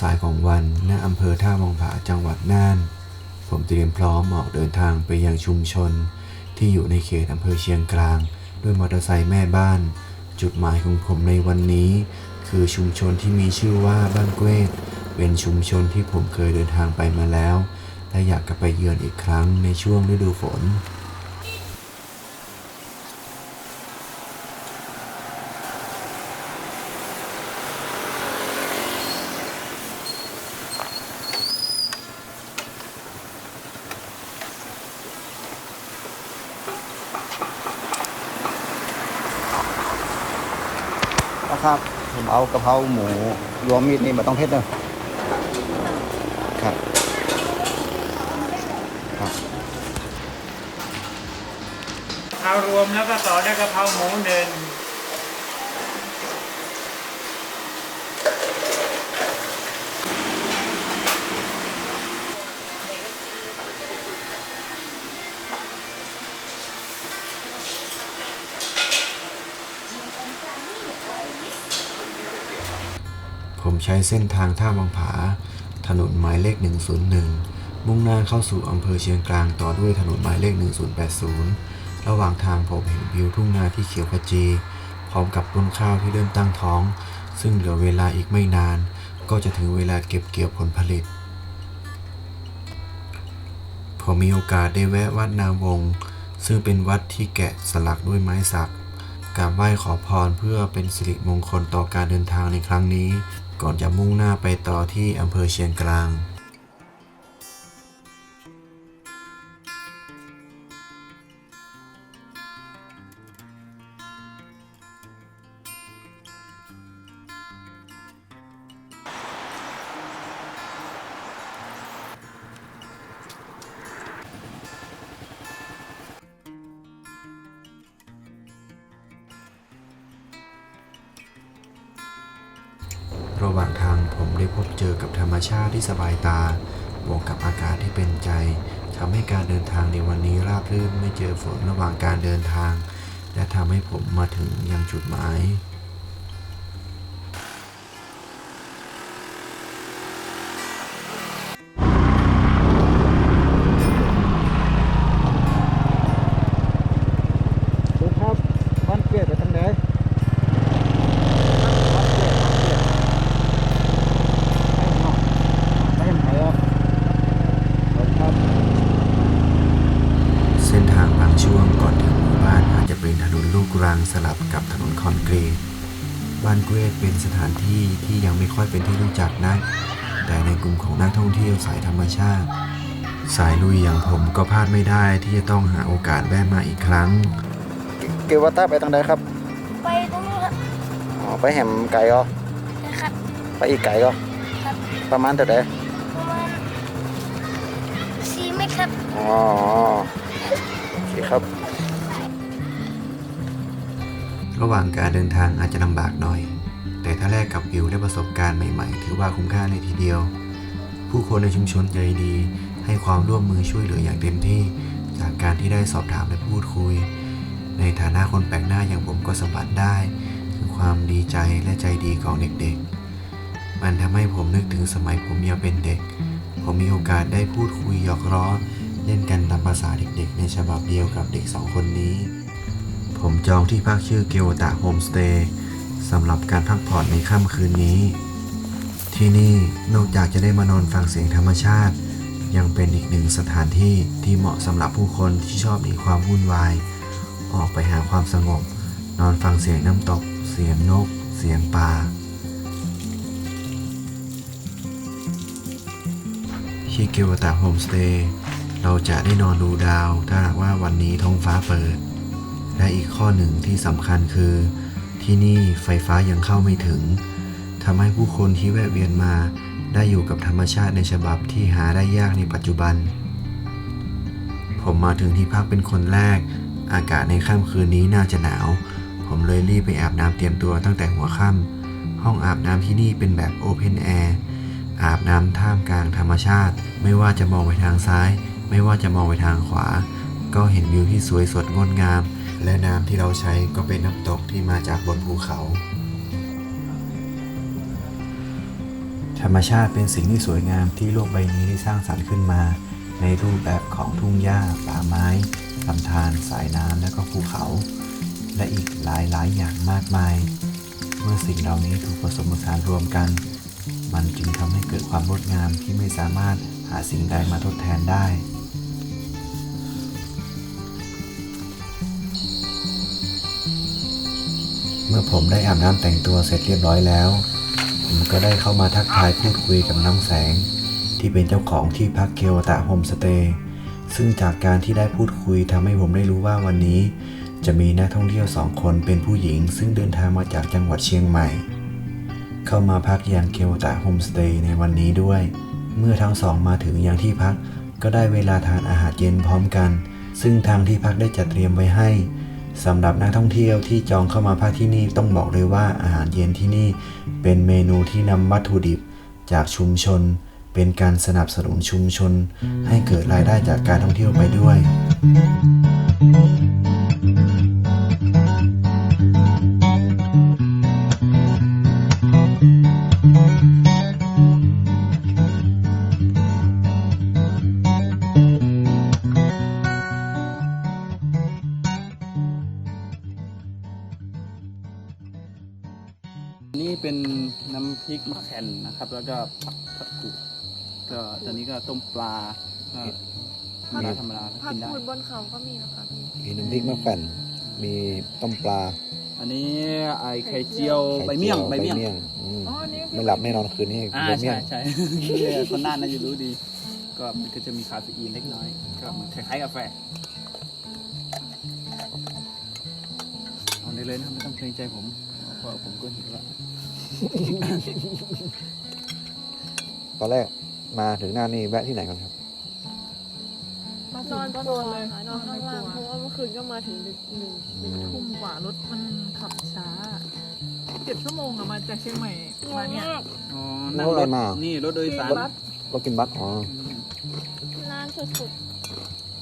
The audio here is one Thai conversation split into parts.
สายของวัน ณ อำเภอท่าวงผา จังหวัดน่าน ผมเตรียมพร้อมออกเดินทางไปยังชุมชน ที่อยู่ในเขตอำเภอเชียงกลาง ด้วยมอเตอร์ไซค์แม่บ้าน จุดหมายของผมในวันนี้ คือชุมชนที่มีชื่อว่าบ้านเกวดเป็นชุมชนที่ผมเคยเดินทางไปมาแล้ว และอยากกลับไปเยือนอีกครั้งในช่วงฤดูฝน ครับเอากะเพราหมูรวมมีดนี่มาต้องเผ็ดเนอะครับ ครับเอารวมแล้วก็ต่อด้วยกะเพราหมูหนึ่ง ใช้เส้นทางท่าวังผา ถนนหมายเลข 101 มุ่งหน้าเข้าสู่อำเภอเชียงกลางต่อด้วยถนนหมายเลข 1080 ระหว่างทางผมเห็นวิวทุ่งนาที่เขียวขจี พร้อมกับต้นข้าวที่เริ่มตั้งท้อง ซึ่งเหลือเวลาอีกไม่นาน ก็จะถึงเวลาเก็บเกี่ยวผลผลิตผมมีโอกาสได้แวะวัดนาวง ซึ่งเป็นวัดที่แกะสลักด้วยไม้สักกราบไหว้ขอพรเพื่อเป็นสิริมงคลต่อการเดินทางในครั้งนี้ ก่อนจะมุ่งหน้าไปต่อที่อำเภอเชียงกลาง การเดินทางในวันนี้ราบรื่นไม่เจอฝนระหว่างการเดินทาง และทำให้ผมมาถึงยังจุดหมาย ถานที่ที่ยังไม่ค่อยเป็นที่รู้จักนัก แต่ในกลุ่มของนักท่องเที่ยวสายธรรมชาติ สายลุยอย่างผมก็พลาดไม่ได้ที่จะต้องหาโอกาสแวะมาอีกครั้ง เกวาต้าไปทางไหนครับ ไปตรงนู้นครับอ๋อไปแหมไก่ก็นะครับไปอีกไก่ก็ครับประมาณเท่าไหร่ประมาณสี่เมตรครับอ๋อโอเคครับระหว่างการเดินทางอาจจะลำบากหน่อยแต่ ถ้าแลกกับวิวและประสบการณ์ใหม่ๆ ถือว่าคุ้มค่าเลยทีเดียว ผู้คนในชุมชนใจดี ให้ความร่วมมือช่วยเหลืออย่างเต็มที่ จากการที่ได้สอบถามและพูดคุย ในฐานะคนแปลกหน้าอย่างผมก็สัมผัสได้ถึงความดีใจและใจดีของเด็กๆ มันทำให้ผมนึกถึงสมัยผมยังเป็นเด็ก ผมมีโอกาสได้พูดคุยหยอกล้อเล่นกันตามภาษาเด็กๆ ในฉบับเดียวกับเด็กสองคนนี้ ผมจองที่พักชื่อเกียวตะโฮมสเตย์ สำหรับการพักผ่อนในค่ำคืนนี้ ที่นี่นอกจากจะได้มานอนฟังเสียงธรรมชาติ ยังเป็นอีกหนึ่งสถานที่ที่เหมาะสำหรับผู้คนที่ชอบหนีความวุ่นวาย ออกไปหาความสงบ นอนฟังเสียงน้ำตก เสียงนก เสียงป่าที่เกวตะโฮมสเตย์เราจะได้นอนดูดาว ถ้าหากว่าวันนี้ท้องฟ้าเปิด และอีกข้อหนึ่งที่สำคัญคือ ที่นี่ไฟฟ้ายังเข้าไม่ถึงทำให้ผู้คนที่แวะเวียนมาได้อยู่กับธรรมชาติในฉบับที่หาได้ยากในปัจจุบัน ผมมาถึงที่พักเป็นคนแรก อากาศในค่ำคืนนี้น่าจะหนาว ผมเลยรีบไปอาบน้ำเตรียมตัวตั้งแต่หัวค่ำห้องอาบน้ำที่นี่เป็นแบบโอเพนแอร์อาบน้ำท่ามกลางธรรมชาติ ไม่ว่าจะมองไปทางซ้าย ไม่ว่าจะมองไปทางขวา ก็เห็นวิวที่สวยสดงดงาม และน้ำที่เราใช้ก็เป็นน้ำตกที่มาจากบนภูเขา ธรรมชาติเป็นสิ่งที่สวยงามที่โลกใบนี้ได้สร้างสรรค์ขึ้นมา ในรูปแบบของทุ่งหญ้า ป่าไม้ลำธารสายน้ำและก็ภูเขา และอีกหลายหลายๆอย่างมากมาย เมื่อสิ่งเหล่านี้ถูกผสมผสานรวมกัน มันจึงทำให้เกิดความงดงามที่ไม่สามารถหาสิ่งใดมาทดแทนได้ เมื่อผมได้อาบน้ำแต่งตัวเสร็จเรียบร้อยแล้ว ผมก็ได้เข้ามาทักทายพูดคุยกับน้องแสง ที่เป็นเจ้าของที่พักเคียวตะโฮมสเตย์ซึ่งจากการที่ได้พูดคุยทำให้ผมได้รู้ว่าวันนี้ จะมีนักท่องเที่ยวสองคนเป็นผู้หญิง ซึ่งเดินทางมาจากจังหวัดเชียงใหม่ เข้ามาพักยังเคียวตะโฮมสเตย์ในวันนี้ด้วย เมื่อทั้งสองมาถึงยังที่พัก ก็ได้เวลาทานอาหารเย็นพร้อมกัน ซึ่งทางที่พักได้จัดเตรียมไว้ให้ สำหรับนักท่องเที่ยวที่จองเข้ามาพักที่นี่ต้องบอกเลยว่าอาหารเย็นที่นี่เป็นเมนูที่นำวัตถุดิบจากชุมชน เป็นการสนับสนุนชุมชน ให้เกิดรายได้จากการท่องเที่ยวไปด้วย เป็นน้ำพริกมะแขนนะครับ แล้วก็ผักผัดกุก็ตอนนี้ก็ต้มปลาก็ธรรมดาธรรมดาผักกินได้ กูดบนเขาก็มีนะคะพี่ มีน้ำพริกมะแขวนมีต้มปลาอันนี้ไอ้ไข่เจียวใบเมี่ยงใบเมี่ยงอืมอ๋ออันนี่ไม่หลับแน่นอนคืนนี้อ่าใบเมี่ยใช่งใช่เนี่ยคนน่านน่าจะรู้ดี ก็มันก็จะมีคาเฟอีนเล็กน้อย ก็เหมือนคล้ายๆกาแฟเอาได้เลยนะไม่ต้องเกรงใจผมเพราะผมก็หิวแล้ว ตอนแรกมาถึงหน้านี่แวะที่ไหนกันครับนอนก็นอนเลยนอนข้างล่างเพราะว่าเมื่อคืนก็มาถึงดึกหนึ่งหนึ่งทุ่มทุ่มกว่ารถมันขับช้าเจ็ดชั่วโมงอะมาจากเชียงใหม่มาเนี่ยอ๋อนั่งรถอะไรมา นี่รถโดยสารบัสรถกินบัสอ๋ออืมนานสุด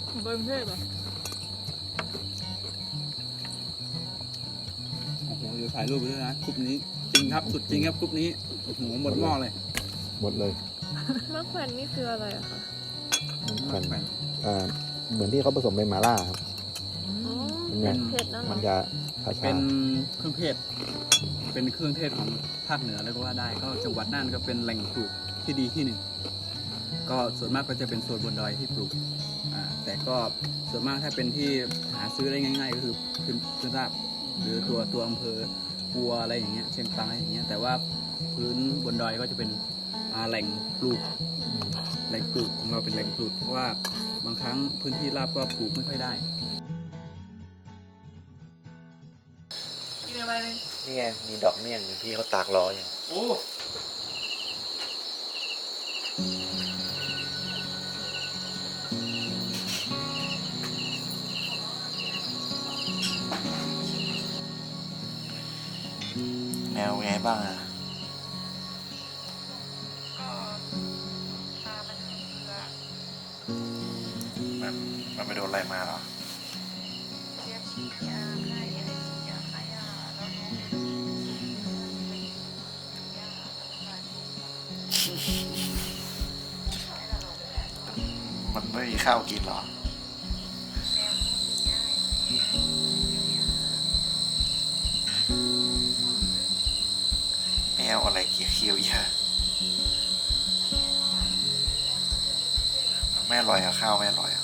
ของกรุงเทพอะโอ้โหเดี๋ยวถ่ายรูปไปด้วยนะกรุ๊ปนี้จ ริงครับสุดจริงครับกรุ๊ปนี้โอ้โหหมดหม้อเลยหมดเลยๆมะแขวนนี่คืออะไรอะคะมะแขวนอ่าเหมือนที่เขาผสมเป็นหมาล่าครับอ๋อเป็นไงเผ็ดๆนะมันเนาะจะชาเป็นเครื่องเทศ เป็นเครื่องเทศของภาคเหนือเลยก็ว่าได้ ก็จังหวัดน่านก็เป็นแหล่งปลูกที่ดีที่หนึ่ง ก็ส่วนมากก็จะเป็นโซนบนดอยที่ปลูกอ่าแต่ก็ส่วนมากถ้าเป็นที่หาซื้อได้ง่าย ๆ ก็คือพื้นพื้นราบหรือตัวตัวอำเภอ ปัวอะไรอย่างเงี้ยเชียงรายอย่างเงี้ยแต่ว่าพื้นบนดอยก็จะเป็นอ่าแหล่งปลูกแหล่งปลูกของเราเป็นแหล่งปลูกเพราะว่าบางครั้งพื้นที่ราบก็ปลูกไม่ค่อยได้กินอะไรเลยนี่ไงมีดอกเมี่ยงที่เขาตากรออยู่ ไม่มีข้าวกินหรอแมวอะไรเกี่ยวเคี้ยวเยอะมันไม่อร่อยอะข้าวแม่ลอย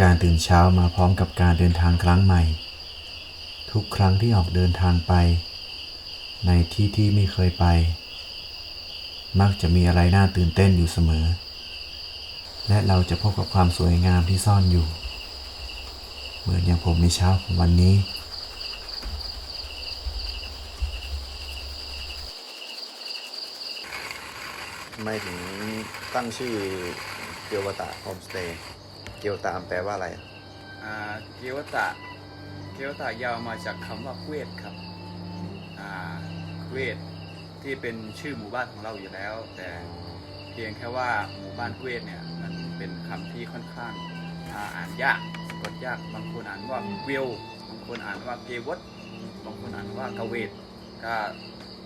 การตื่นเช้ามาพร้อมกับการเดินทางครั้งใหม่ ทุกครั้งที่ออกเดินทางไป ในที่ที่ไม่เคยไป มักจะมีอะไรน่าตื่นเต้นอยู่เสมอ และเราจะพบกับความสวยงามที่ซ่อนอยู่ เหมือนอย่างผมในเช้าของวันนี้ทำไมถึงตั้งชื่อเกียวตะโฮมสเตย์ เกียวตามแปลว่าอะไร อ่าเกียวตะเกียวตะยาวมาจากคำว่าเวทครับอ่าเวทที่เป็นชื่อหมู่บ้านของเราอยู่แล้ว แต่เพียงแค่ว่าหมู่บ้านเวทเนี่ยมันเป็นคำที่ค่อนข้างอ่าอ่านยากสะกดยากบางคนอ่านว่าเวลบางคนอ่านว่าเกวดบางคนอ่านว่ากเวทก็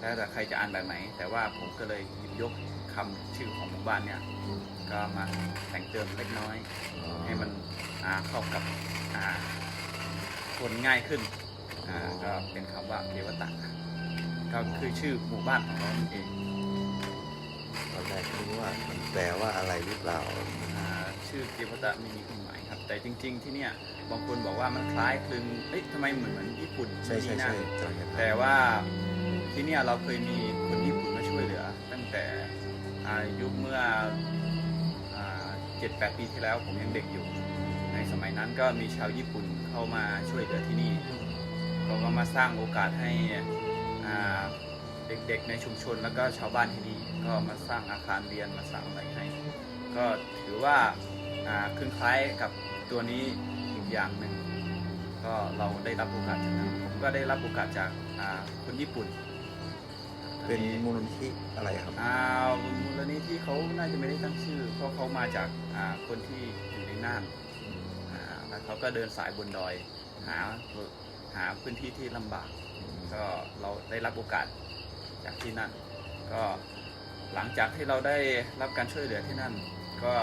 แล้วแต่ใครจะอ่านแบบไหน แต่ว่าผมก็เลยหยิบยกคำชื่อของหมู่บ้านเนี่ย ก็มาแต่งเติมเล็กน้อย ให้มันอ่าเข้ากับอ่าคนง่ายขึ้นอ่าก็เป็นคำว่าเทวตะก็คือชื่อหมู่บ้านของเรานั่นเองตอนแรกไม่รู้ว่ามันแปลว่าอะไรหรือเปล่าอ่าชื่อเทวตะไม่มีความหมายครับ แต่จริง ๆ ที่เนี่ยบางคนบอกว่ามันคล้ายคลึงเอ๊ะทำไมเหมือนเหมือนญี่ปุ่นใช่ใช่นี่ใช่นะจำได้แต่ว่าที่เนี่ยเราเคยมีคนญี่ปุ่นมาช่วยเหลือ ตั้งแต่อายุเมื่อ เจ็ดแปดปีที่แล้วผมยังเด็กอยู่ ในสมัยนั้นก็มีชาวญี่ปุ่นเข้ามาช่วยเหลือที่นี่เขาก็มาสร้างโอกาสให้เด็กๆในชุมชนแล้วก็ชาวบ้านที่นี่ก็มาสร้างอาคารเรียนมาสร้างอะไรให้ก็ถือว่าคลึงคล้ายกับตัวนี้อีกอย่างหนึ่งก็เราได้รับโอกาสจากนั้นผมก็ได้รับโอกาสจากคนญี่ปุ่น เป็นมูลนิธิอะไรครับอ่ามูลนิธิเขาน่าจะไม่ได้ตั้งชื่อ เพราะเขามาจากอ่าคนที่อยู่ในน่านอ่าแล้วเขาก็เดินสายบนดอย หาหาพื้นที่ที่ลำบาก ก็เราได้รับโอกาสจากที่นั่น ก็หลังจากที่เราได้รับการช่วยเหลือที่นั่น ก็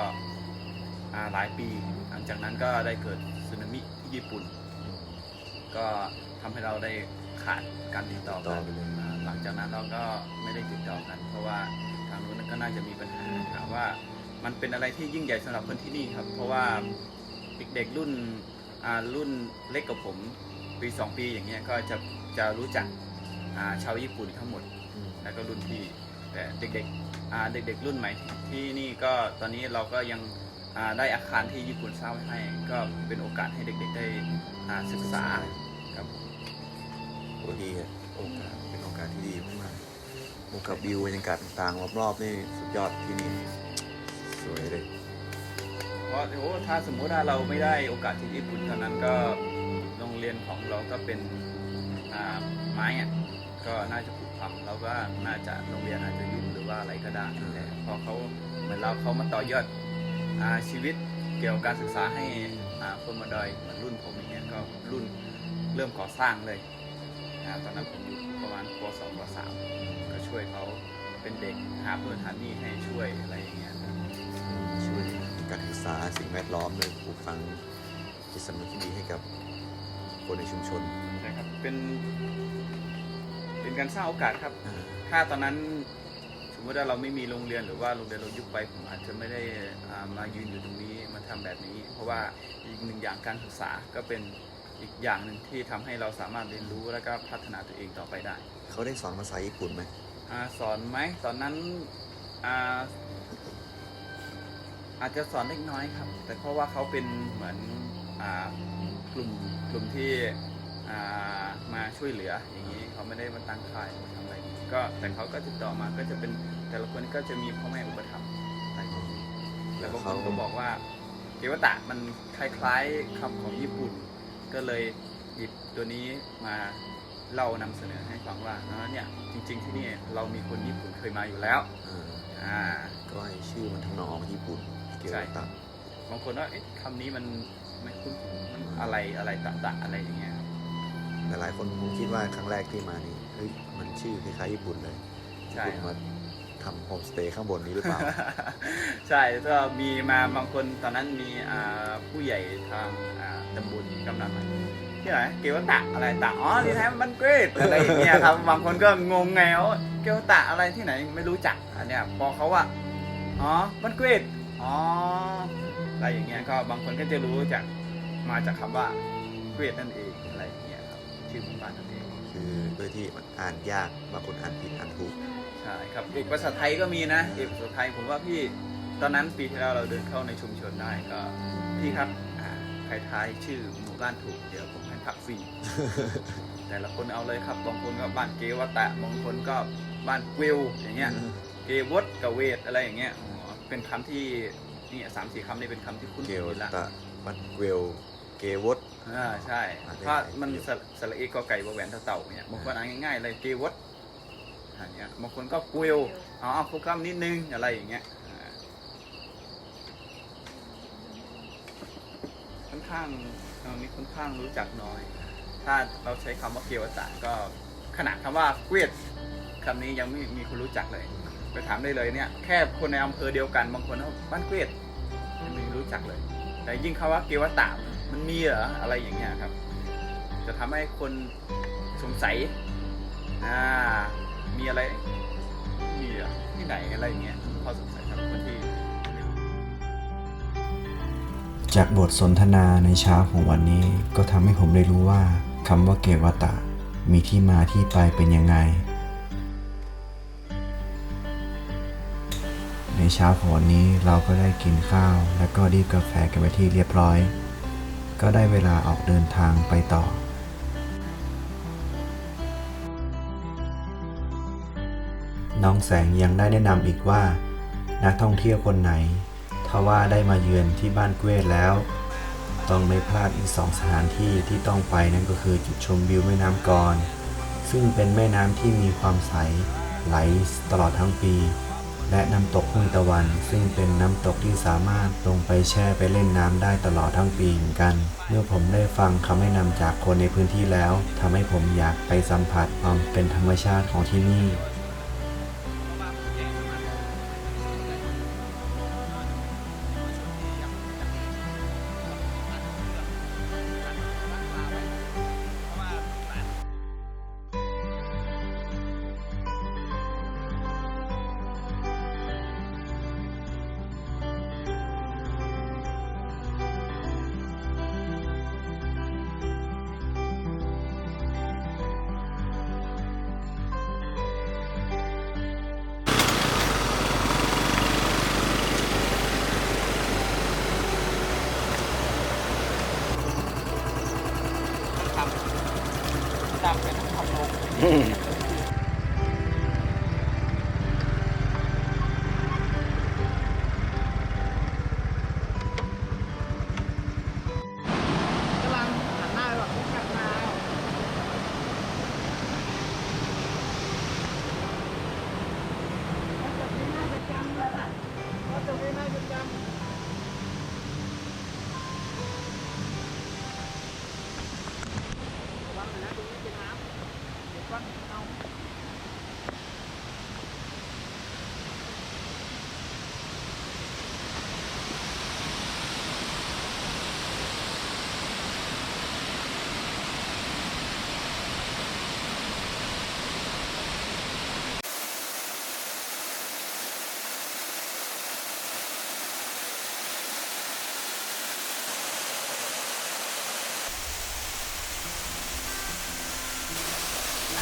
อ่าหลายปี หลังจากนั้นก็ได้เกิดสึนามิที่ญี่ปุ่น ก็ทำให้เราได้ขาดการติดต่อต่กัอนไปเลยอ่า หลังจากนั้นเราก็ไม่ได้ติดต่อกัน เพราะว่าทางนู้นก็น่าจะมีปัญหาถามว่า มันเป็นอะไรที่ยิ่งใหญ่สำหรับคนที่นี่ครับ เพราะว่าเด็กๆรุ่นอ่ารุ่นเล็กกว่าผมปีสองปีอย่างเงี้ยก็จะจะรู้จักอ่าชาวญี่ปุ่นทั้งหมด แล้วก็รุ่นพี่แต่เด็กๆอ่าเด็ก ๆ รุ่นใหม่ที่นี่ก็ตอนนี้เราก็ยังอ่าได้อาคารที่ญี่ปุ่นสร้างไว้ให้ ก็เป็นโอกาสให้เด็กๆได้อ่าศึกษาครับ โอ้ดีอะโอกาส กาสที่ดีมากๆบวกกับวิวบรรยากาศต่างๆรอบๆนี่สุดยอดที่นี่สวยเลย เพราะโอ้ถ้าสมมุติว่าเราไม่ได้โอกาสที่ญี่ปุ่นตอนนั้นก็โรงเรียนของเราก็เป็นอ่าไม้อะก็น่าจะผุพังแล้วก็น่าจะโรงเรียนอาจจะยุ่งหรือว่าอะไรก็ได้แต่พอเขาเหมือนเราเขามาต่อยอดอาชีวิตเกี่ยวกับการศึกษาให้คนมาดอยเหมือนรุ่นผมอย่างเงี้ยก็รุ่นเริ่มก่อสร้างเลยตอนนั้นผมอยู่ ประมาณป .2 ป .3 ก็ช่วยเขาเป็นเด็กหาเพื่อนหานี่ให้ช่วยอะไรอย่างเงี้ยครับช่วยการศึกษาสิ่งแวดล้อมเลยปลูกฝังจิตสำนึกที่ดีให้กับคนในชุมชนใช่ครับเป็น เป็นการสร้างโอกาสครับ อ่าถ้าตอนนั้นสมมติว่าเราไม่มีโรงเรียนหรือว่าโรงเรียนเรายุบไปผมอาจจะไม่ได้อ่ามายืนอยู่ตรงนี้มาทำแบบนี้ เพราะว่าอีกหนึ่งอย่างการศึกษาก็เป็น อีกอย่างหนึ่งที่ทำให้เราสามารถเรียนรู้แล้วก็พัฒนาตัวเองต่อไปได้เขาได้สอนภาษาญี่ปุ่นไหมอาสอนไหมตอนนั้นอาอาจจะสอนเล็กน้อยครับ แต่เพราะว่าเขาเป็นเหมือนอากลุ่มกลุ่มที่อ่ามาช่วยเหลืออย่างนี้เขาไม่ได้มาตั้งค่ายมาทำอะไรอย่างนี้ก็แต่เขาก็ติดต่อมาก็จะเป็นแต่ละคนก็จะมีพ่อแม่อุปถัมภ์อะไรอย่างนี้แต่บางคนก็บอกว่าเกวตะมันคล้ายๆคำของญี่ปุ่น ก็เลยหยิบตัวนี้มาเล่านำเสนอให้ฟังว่าเนอะเนี่ยจริง ๆ ที่นี่เรามีคนญี่ปุ่นเคยมาอยู่แล้วอ่าอ่า ก็ให้ชื่อมันทำนองญี่ปุ่นเกี่ยวใช่กับบางคนว่าเอ๊ะคำนี้มันไม่คุ้นมันอะไรอะไรต่างๆอะไรอย่างเงี้ยครับแต่หลายคนคงคิดว่าครั้งแรกที่มานี่เฮ้ยมันชื่อคล้ายๆญี่ปุ่นเลยใช่ญี่ปุ่นมาทำโฮมสเตย์ข้างบนนี้หรือเปล่า ใช่แล้วก็มีมาบางคนตอนนั้นมีอ่าผู้ใหญ่ทางอ่า ตำบลกำนันที่ไหนเกวตะอะไรต่าอ๋อที่ไหนมันเกรดอะไรอย่างเงี้ยครับบางคนก็งงไงว่าเกวตะอะไรที่ไหนไม่รู้จักอันเนี้ยพอเขาว่าอ๋อมันเกรดอ๋ออะไรอย่างเงี้ยก็บางคนก็จะรู้จากมาจากคำว่าเกรดนั่นเองอะไรอย่างเงี้ยครับชื่อหมู่บ้านนั่นเองคือด้วยที่มันอ่านยากบางคนอ่านผิดอ่านถูกใช่ครับเอกภาษาไทยก็มีนะเอกภาษาไทยผมว่าพี่ตอนนั้นปีที่แล้วเราเดินเข้าในชุมชนได้ก็พี่ครับ ใครทายชื่อหมู่บ้านถูกเดี๋ยวผมให้พักฟรี แต่ละคนเอาเลยครับ บางคนก็บ้านเกวตะ บางคนก็บ้านเกวลอย่างเงี้ย เกวดกับเวทอะไรอย่างเงี้ยอ๋อเป็นคำที่นี่สามสี่คำนี่เป็นคำที่คุ้นเกหูลอยู่แล้วตะบันเกลเกวด อ่าใช่อ่าเพราะมันได้สระสระเอกอไก่บอแหวนเต่าเต่าเนี่ยบางคนอ่านง่ายๆเลยเกวดอันเนี้ยบางคนก็เกวลอ๋อคุกคำนิดนึงอะไรอย่างเงี้ยอ่า อนข้างตรงนี้ค่อนข้างรู้จักน้อย ถ้าเราใช้คำว่าเกียวตะก็ขนาดคำว่าเกวียดคำนี้ยังไม่มีคนรู้จักเลย ไปถามได้เลยเนี่ยแค่คนในอำเภอเดียวกันบางคนเขาบ้านเกวียดยังไม่รู้จักเลย แต่ยิ่งคำว่าเกียวตะมันมีเหรออะไรอย่างเงี้ยครับ จะทำให้คนสงสัยอ่ามีอะไรมีเหรอที่ไหนอะไรอย่างเงี้ย จากบทสนทนาในเช้าของวันนี้ก็ทำให้ผมได้รู้ว่าคำว่าเกวตะ มีที่มาที่ไปเป็นยังไง ในเช้าของวันนี้เราก็ได้กินข้าว และก็ดีบกาแฟกันไปที่เรียบร้อย ก็ได้เวลาออกเดินทางไปต่อน้องแสงยังได้แนะนำอีกว่า นักท่องเที่ยวคนไหน ถ้าว่าได้มาเยือนที่บ้านเกวดแล้ว ต้องไม่พลาดอีกสองสถานที่ที่ต้องไปนั่นก็คือจุดชมวิวแม่น้ำกรซึ่งเป็นแม่น้ำที่มีความใสไหลตลอดทั้งปี และน้ำตกห้วยตะวัน ซึ่งเป็นน้ำตกที่สามารถลงไปแช่ไปเล่นน้ำได้ตลอดทั้งปีเหมือนกัน เมื่อผมได้ฟังคำแนะนำจากคนในพื้นที่แล้วทำให้ผมอยากไปสัมผัสความเป็นธรรมชาติของที่นี่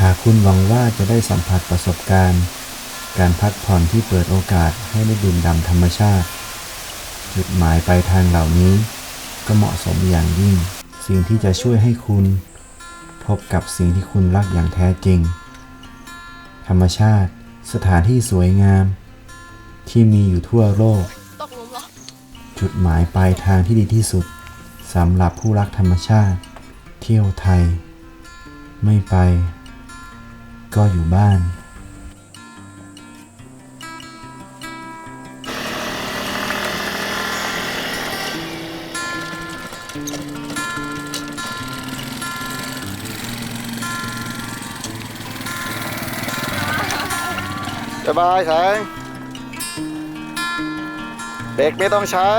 หากคุณหวังว่าจะได้สัมผัสประสบการณ์ การพักผ่อนที่เปิดโอกาสให้ได้ดื่มด่ำธรรมชาติ จุดหมายปลายทางเหล่านี้ ก็เหมาะสมอย่างยิ่ง สิ่งที่จะช่วยให้คุณ พบกับสิ่งที่คุณรักอย่างแท้จริง ธรรมชาติ สถานที่สวยงาม ที่มีอยู่ทั่วโลก จุดหมายปลายทางที่ดีที่สุดสำหรับผู้รักธรรมชาติ เที่ยวไทย ไม่ไป ก็อยู่บ้าน สบายแสงเบรกไม่ต้องใช้